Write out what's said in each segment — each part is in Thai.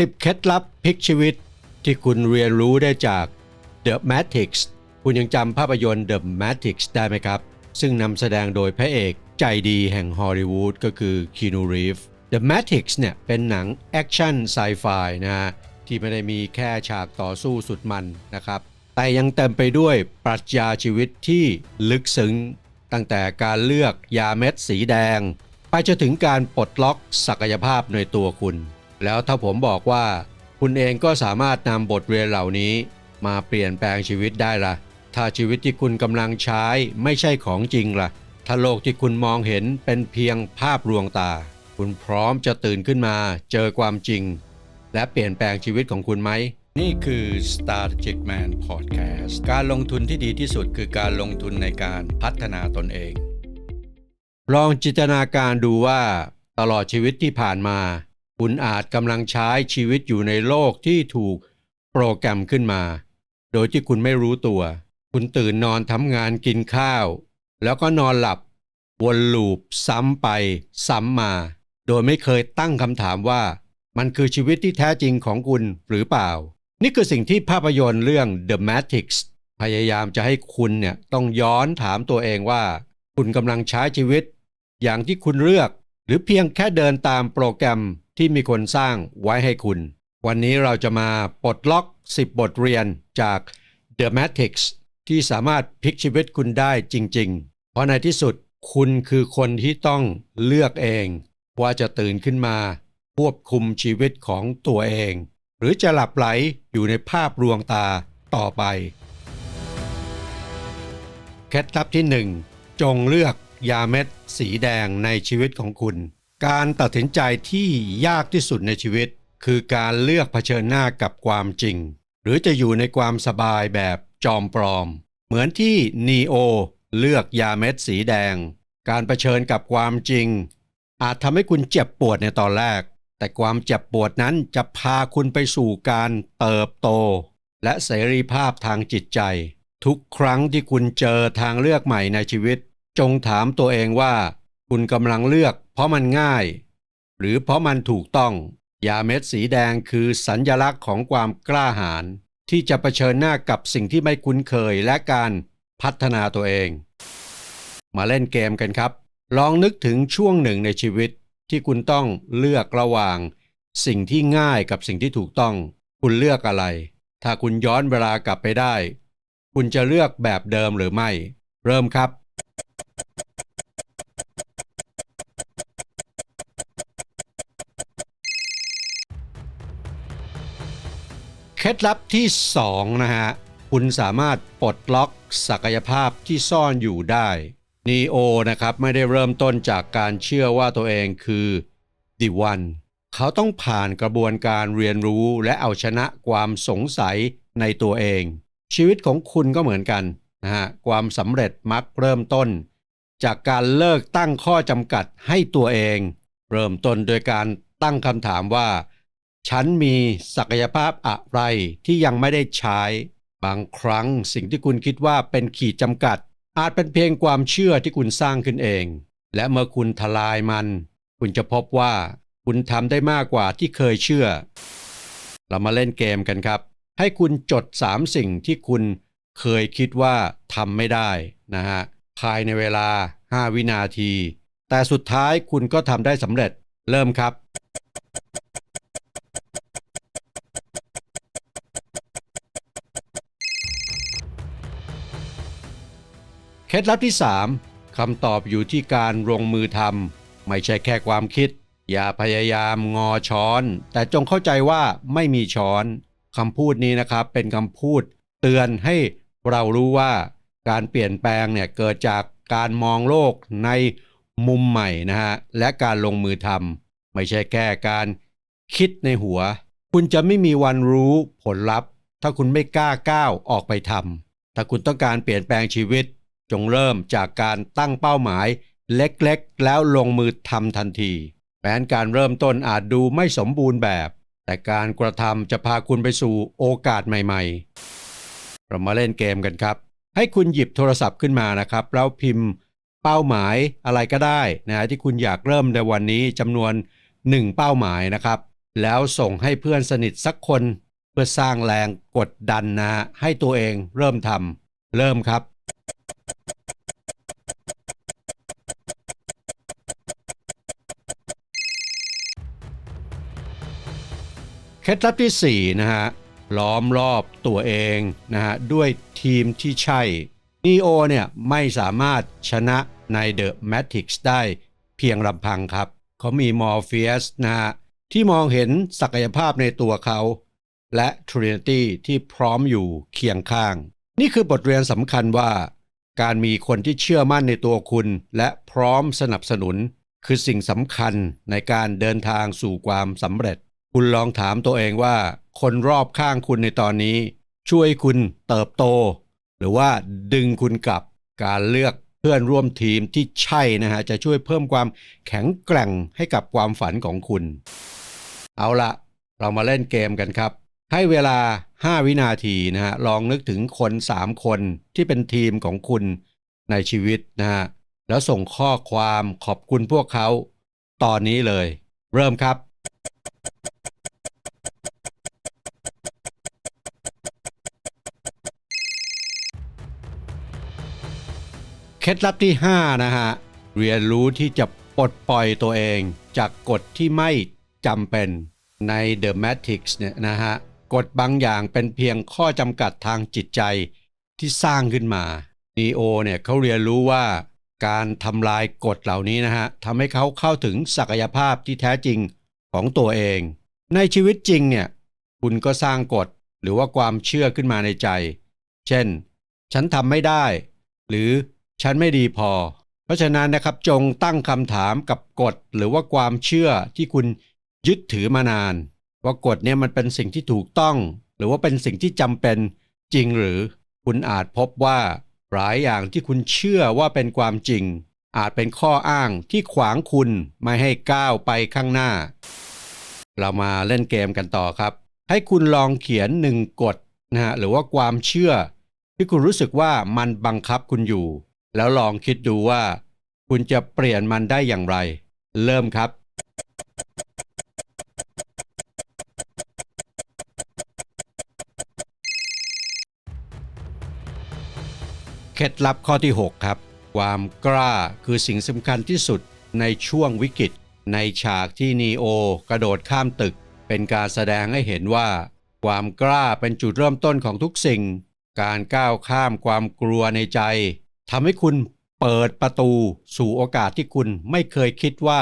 10 เคล็ดลับพลิกชีวิตที่คุณเรียนรู้ได้จาก The Matrix คุณยังจำภาพยนตร์ The Matrix ได้ไหมครับ ซึ่งนำแสดงโดยพระเอกใจดีแห่งฮอลลีวูดก็คือคีนูรีฟ The Matrix เนี่ยเป็นหนังแอคชั่นไซไฟนะฮะที่ไม่ได้มีแค่ฉากต่อสู้สุดมันนะครับ แต่ยังเต็มไปด้วยปรัชญาชีวิตที่ลึกซึ้ง ตั้งแต่การเลือกยาเม็ดสีแดง ไปจนถึงการปลดล็อกศักยภาพในตัวคุณ แล้วถ้าผมบอกว่า คุณเองก็สามารถนำบทเรียนเหล่านี้ มาเปลี่ยนแปลงชีวิตได้ละถ้าชีวิตที่คุณกำลังใช้ไม่ใช่ของจริงล่ะ ถ้าโลกที่คุณมองเห็นเป็นเพียงภาพลวงตา คุณพร้อมจะตื่นขึ้นมาเจอความจริง และเปลี่ยนแปลงชีวิตของคุณไหมนี่คือ Strategic Man Podcast การลงทุนที่ดีที่สุดคือการลงทุนในการพัฒนาตนเอง ลองจินตนาการดูว่า ตลอดชีวิตที่ผ่านมา คุณอาจกำลังใช้ชีวิตอยู่ในโลกที่ถูกโปรแกรมขึ้นมา โดยที่คุณไม่รู้ตัว คุณตื่นนอนทำงานกินข้าว แล้วก็นอนหลับ วนลูปซ้ำไป ซ้ำมา โดยไม่เคยตั้งคำถามว่า มันคือชีวิตที่แท้จริงของคุณหรือเปล่า นี่คือสิ่งที่ภาพยนตร์เรื่อง The Matrix พยายามจะให้คุณเนี่ยต้องย้อนถามตัวเองว่า คุณกำลังใช้ชีวิต อย่างที่คุณเลือก หรือเพียงแค่เดินตามโปรแกรม ที่มีคนสร้างไว้ให้คุณ วันนี้เราจะมาปลดล็อก 10 บทเรียนจาก The Matrix ที่สามารถพลิกชีวิตคุณได้จริง ๆ เพราะในที่สุดคุณคือคนที่ต้องเลือกเอง ว่าจะตื่นขึ้นมาควบคุมชีวิตของตัวเอง หรือจะหลับไหลอยู่ในภาพลวงตาต่อไปเคล็ดลับที่ 1 จงเลือกยาเม็ดสีแดงในชีวิตของคุณ การตัดสินใจที่ยากที่สุดในชีวิต คือการเลือกเผชิญหน้ากับความจริง หรือจะอยู่ในความสบายแบบจอมปลอม เหมือนที่นีโอเลือกยาเม็ดสีแดง การเผชิญกับความจริง อาจทำให้คุณเจ็บปวดในตอนแรก แต่ความเจ็บปวดนั้นจะพาคุณไปสู่การเติบโต และเสรีภาพทางจิตใจ ทุกครั้งที่คุณเจอทางเลือกใหม่ในชีวิต จงถามตัวเองว่า คุณกำลังเลือก เพราะมันง่าย หรือเพราะมันถูกต้อง ยาเม็ดสีแดงคือสัญญลักษณ์ของความกล้าหาญที่จะเผชิญหน้ากับสิ่งที่ไม่คุ้นเคยและการพัฒนาตัวเอง มาเล่นเกมกันครับ ลองนึกถึงช่วงหนึ่งในชีวิตที่คุณต้องเลือกระหว่าง สิ่งที่ง่ายกับสิ่งที่ถูกต้อง คุณเลือกอะไร ถ้าคุณย้อนเวลากลับไปได้ คุณจะเลือกแบบเดิมหรือไม่ เริ่มครับ ล็ดลับที่ 2 นะฮะ คุณสามารถปลดล็อกศักยภาพที่ซ่อนอยู่ได้นีโอนะครับไม่ได้เริ่มต้นจากการเชื่อว่าตัวเองคือ The One เขาต้องผ่านกระบวนการเรียนรู้และเอาชนะความสงสัยในตัวเอง ชีวิตของคุณก็เหมือนกันนะฮะความสำเร็จมักเริ่มต้น จากการเลิกตั้งข้อจำกัดให้ตัวเอง เริ่มต้นโดยการตั้งคำถามว่า ฉันมีศักยภาพอะไรที่ยังไม่ได้ใช้ บางครั้งสิ่งที่คุณคิดว่าเป็นขีดจำกัด อาจเป็นเพียงความเชื่อที่คุณสร้างขึ้นเอง และเมื่อคุณทลายมัน คุณจะพบว่าคุณทำได้มากกว่าที่เคยเชื่อ เรามาเล่นเกมกันครับ ให้คุณจด 3 สิ่งที่คุณเคยคิดว่าทำไม่ได้นะฮะภายในเวลา 5 วินาที แต่สุดท้ายคุณก็ทำได้สำเร็จ เริ่มครับ เคล็ดลับที่ 3คำตอบอยู่ที่การลงมือทำไม่ใช่แค่ความคิด อย่าพยายามงอช้อน แต่จงเข้าใจว่าไม่มีช้อนคำพูดนี้นะครับเป็นคำพูด เตือนให้เรารู้ว่าการเปลี่ยนแปลงเนี่ยเกิดจากการมองโลกในมุมใหม่นะฮะและการลงมือทำไม่ใช่แค่การคิดในหัว คุณจะไม่มีวันรู้ผลลัพธ์ ถ้าคุณไม่กล้าก้าวออกไปทำถ้าคุณต้องการเปลี่ยนแปลงชีวิต จงเริ่มจากการตั้งเป้าหมาย เล็กๆ แล้วลงมือทำทันทีแผนการเริ่มต้นอาจดูไม่สมบูรณ์แบบ แต่การกระทำจะพาคุณไปสู่โอกาสใหม่ ๆ เรามาเล่นเกมกันครับ ให้คุณหยิบโทรศัพท์ขึ้นมานะครับแล้วพิมพ์เป้าหมายอะไรก็ได้นะที่คุณอยากเริ่มในวันนี้จำนวน 1 เป้าหมายนะครับ แล้วส่งให้เพื่อนสนิทสักคน เพื่อสร้างแรงกดดันนะฮะให้ตัวเองเริ่มทำเริ่มครับ เคล็ดลับที่4นะฮะล้อมรอบตัวเองนะฮะด้วยทีมที่ใช่นีโอเนี่ยไม่สามารถชนะใน The Matrix ได้เพียงลำพังครับ เขามีมอร์ฟีสนะฮะที่มองเห็นศักยภาพในตัวเขา และ Trinity ที่พร้อมอยู่เคียงข้าง นี่คือบทเรียนสำคัญว่า การมีคนที่เชื่อมั่นในตัวคุณ และพร้อมสนับสนุน คือสิ่งสำคัญในการเดินทางสู่ความสำเร็จ คุณลองถามตัวเองว่า คนรอบข้างคุณในตอนนี้ ช่วยคุณเติบโต หรือว่าดึงคุณกลับการเลือกเพื่อนร่วมทีมที่ใช่นะฮะจะช่วยเพิ่มความแข็งแกร่งให้กับความฝันของคุณ เอาละเรามาเล่นเกมกันครับ ให้เวลา 5 วินาทีนะฮะลองนึกถึงคน 3 คนที่เป็นทีมของคุณในชีวิตนะฮะแล้วส่งข้อความขอบคุณพวกเขา ตอนนี้เลย เริ่มครับ เคล็ดลับที่ 5 นะฮะ เรียนรู้ที่จะปลดปล่อยตัวเอง จากกฎที่ไม่จำเป็นใน The Matrix เนี่ยนะฮะกฎบางอย่างเป็นเพียงข้อจำกัดทางจิตใจที่สร้างขึ้นมา Neo เนี่ยเขาเรียนรู้ว่าการทำลายกฎเหล่านี้นะฮะทำให้เขาเข้าถึงศักยภาพที่แท้จริงของตัวเอง ในชีวิตจริงเนี่ยคุณก็สร้างกฎหรือว่าความเชื่อขึ้นมาในใจ เช่น ฉันทำไม่ได้ หรือ ฉันไม่ดีพอ เพราะฉะนั้นนะครับจงตั้งคำถามกับกฎหรือว่าความเชื่อที่คุณยึดถือมานาน ว่ากฎเนี่ยมันเป็นสิ่งที่ถูกต้อง หรือว่าเป็นสิ่งที่จำเป็นจริงหรือคุณอาจพบว่าหลายอย่างที่คุณเชื่อว่าเป็นความจริง อาจเป็นข้ออ้างที่ขวางคุณไม่ให้ก้าวไปข้างหน้า เรามาเล่นเกมกันต่อครับ ให้คุณลองเขียนหนึ่งกฎนะฮะหรือว่าความเชื่อ ที่คุณรู้สึกว่ามันบังคับคุณอยู่ แล้วลองคิดดูว่า คุณจะเปลี่ยนมันได้อย่างไร เริ่มครับ เคล็ดลับข้อที่ 6 ครับ ความกล้าคือสิ่งสำคัญที่สุดในช่วงวิกฤต ในฉากที่นีโอกระโดดข้ามตึก เป็นการแสดงให้เห็นว่า ความกล้าเป็นจุดเริ่มต้นของทุกสิ่ง การก้าวข้ามความกลัวในใจ ทำให้คุณเปิดประตูสู่โอกาสที่คุณไม่เคยคิดว่า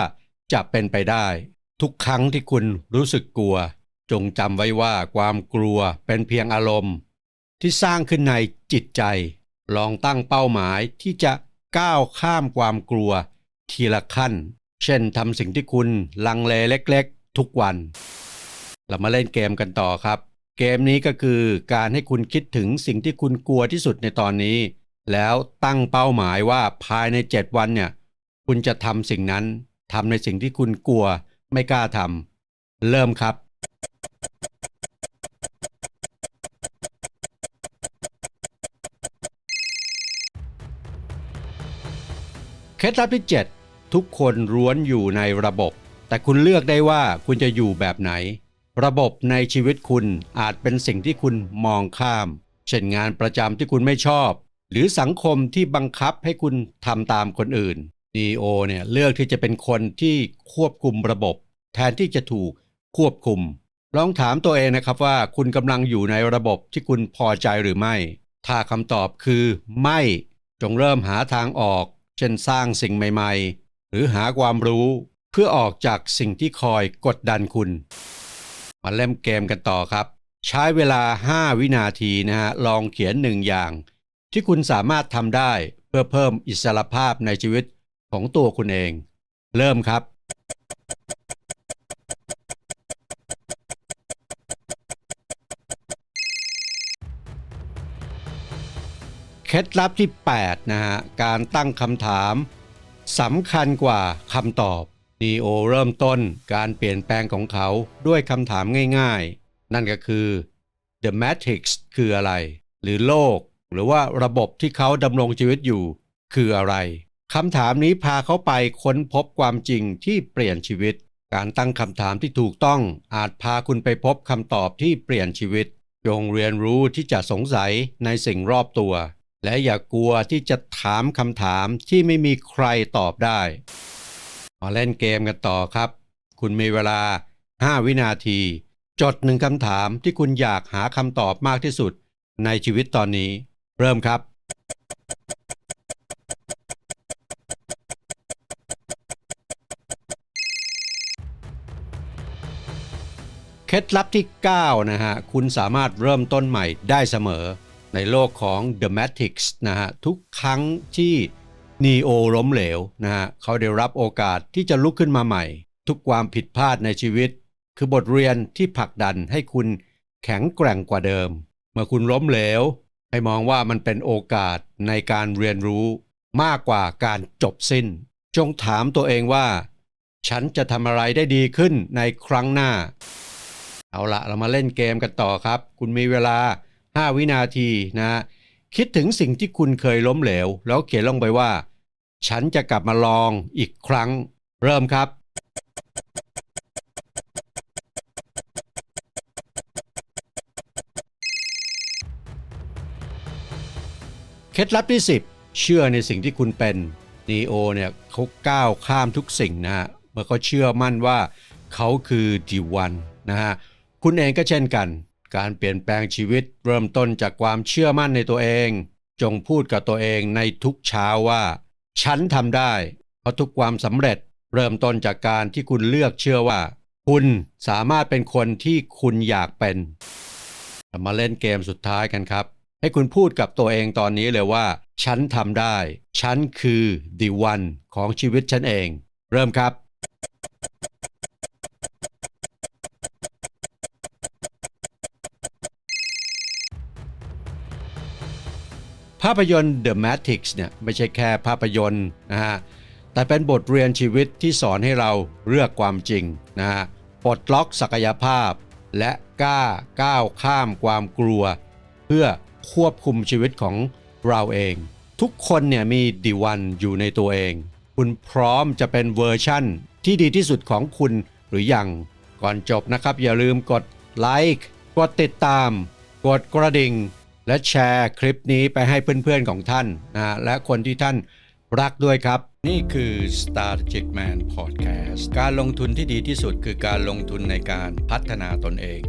จะเป็นไปได้ ทุกครั้งที่คุณรู้สึกกลัว จงจำไว้ว่าความกลัวเป็นเพียงอารมณ์ ที่สร้างขึ้นในจิตใจ ลองตั้งเป้าหมายที่จะก้าวข้ามความกลัว ทีละขั้น เช่นทำสิ่งที่คุณลังเลเล็กๆ ทุกวัน เรามาเล่นเกมกันต่อครับ เกมนี้ก็คือการให้คุณคิดถึงสิ่งที่คุณกลัวที่สุดในตอนนี้ แล้วตั้งเป้าหมายว่าภายใน 7 วันเนี่ย คุณจะทำสิ่งนั้นทำในสิ่งที่คุณกลัวไม่กล้าทำเริ่มครับ เคล็ดลับที่ 7 ทุกคนร้วนอยู่ในระบบ แต่คุณเลือกได้ว่าคุณจะอยู่แบบไหน ระบบในชีวิตคุณอาจเป็นสิ่งที่คุณมองข้าม เช่นงานประจำที่คุณไม่ชอบ หรือสังคมที่บังคับให้คุณทำตามคนอื่น DO เนี่ยเลือกที่จะเป็นคนที่ควบคุมระบบ แทนที่จะถูกควบคุม ลองถามตัวเองนะครับว่าคุณกำลังอยู่ในระบบที่คุณพอใจหรือไม่ ถ้าคำตอบคือไม่ จงเริ่มหาทางออก เช่นสร้างสิ่งใหม่ ๆ หรือหาความรู้เพื่อออกจากสิ่งที่คอยกดดันคุณ มาเล่นเกมกันต่อครับ ใช้เวลา 5 วินาทีนะฮะลองเขียนหนึ่งอย่าง ที่คุณสามารถทำได้เพื่อเพิ่มอิสรภาพในชีวิตของตัวคุณเอง เริ่มครับ เคล็ดลับที่ 8 นะฮะ การตั้งคำถามสำคัญกว่าคำตอบนีโอเริ่มต้นการเปลี่ยนแปลงของเขาด้วยคำถามง่ายๆ นั่นก็คือ The Matrix คืออะไร หรือโลก หรือว่าระบบที่เขาดำรงชีวิตอยู่คืออะไรคำถามนี้พาเขาไปค้นพบความจริงที่เปลี่ยนชีวิต การตั้งคำถามที่ถูกต้องอาจพาคุณไปพบคำตอบที่เปลี่ยนชีวิต จงเรียนรู้ที่จะสงสัยในสิ่งรอบตัว และอย่ากลัวที่จะถามคำถามที่ไม่มีใครตอบได้มาเล่นเกมกันต่อครับ คุณมีเวลา 5 วินาที จดหนึ่งคำถามที่คุณอยากหาคำตอบมากที่สุดในชีวิตตอนนี้ เริ่มครับ เคล็ดลับที่ 9 นะฮะ คุณสามารถเริ่มต้นใหม่ได้เสมอในโลกของ The Matrix นะฮะ ทุกครั้งที่ Neo ล้มเหลวนะฮะเขาได้รับโอกาสที่จะลุกขึ้นมาใหม่ ทุกความผิดพลาดในชีวิต คือบทเรียนที่ผลักดันให้คุณแข็งแกร่งกว่าเดิม เมื่อคุณล้มเหลว ให้มองว่ามันเป็นโอกาสในการเรียนรู้มากกว่าการจบสิ้น จงถามตัวเองว่า ฉันจะทำอะไรได้ดีขึ้นในครั้งหน้า เอาละเรามาเล่นเกมกันต่อครับ คุณมีเวลา 5 วินาทีนะ คิดถึงสิ่งที่คุณเคยล้มเหลว แล้วเขียนลงไปว่า ฉันจะกลับมาลองอีกครั้ง เริ่มครับ ล็ดลับที่ 10 เชื่อในสิ่งที่คุณเป็นนีโอเนี่ยเขาก้าวข้ามทุกสิ่งนะฮะเมื่อเขาเชื่อมั่นว่าเขาคือดีวันนะฮะคุณเองก็เช่นกัน การเปลี่ยนแปลงชีวิตเริ่มต้นจากความเชื่อมั่นในตัวเอง จงพูดกับตัวเองในทุกเช้าว่า ฉันทำได้ เพราะทุกความสำเร็จเริ่มต้นจากการที่คุณเลือกเชื่อว่า คุณสามารถเป็นคนที่คุณอยากเป็น มาเล่นเกมสุดท้ายกันครับ ให้คุณพูดกับตัวเองตอนนี้เลยว่า ฉันทำได้ ฉันคือ the one ของชีวิตฉันเอง เริ่มครับภาพยนตร์ The Matrix เนี่ยไม่ใช่แค่ภาพยนตร์นะฮะ แต่เป็นบทเรียนชีวิตที่สอนให้เราเลือกความจริงนะฮะปลดล็อกศักยภาพ และกล้าก้าวข้ามความกลัว เพื่อ ควบคุมชีวิตของเราเอง ทุกคนเนี่ยมีดีวันอยู่ในตัวเอง คุณพร้อมจะเป็นเวอร์ชั่นที่ดีที่สุดของคุณหรือยังก่อนจบนะครับ อย่าลืมกดไลค์กดติดตาม กดกระดิ่ง และแชร์คลิปนี้ไปให้เพื่อนๆของท่านนะและคนที่ท่านรักด้วยครับ นี่คือ Strategic Man Podcast การลงทุนที่ดีที่สุดคือการลงทุนในการพัฒนาตนเอง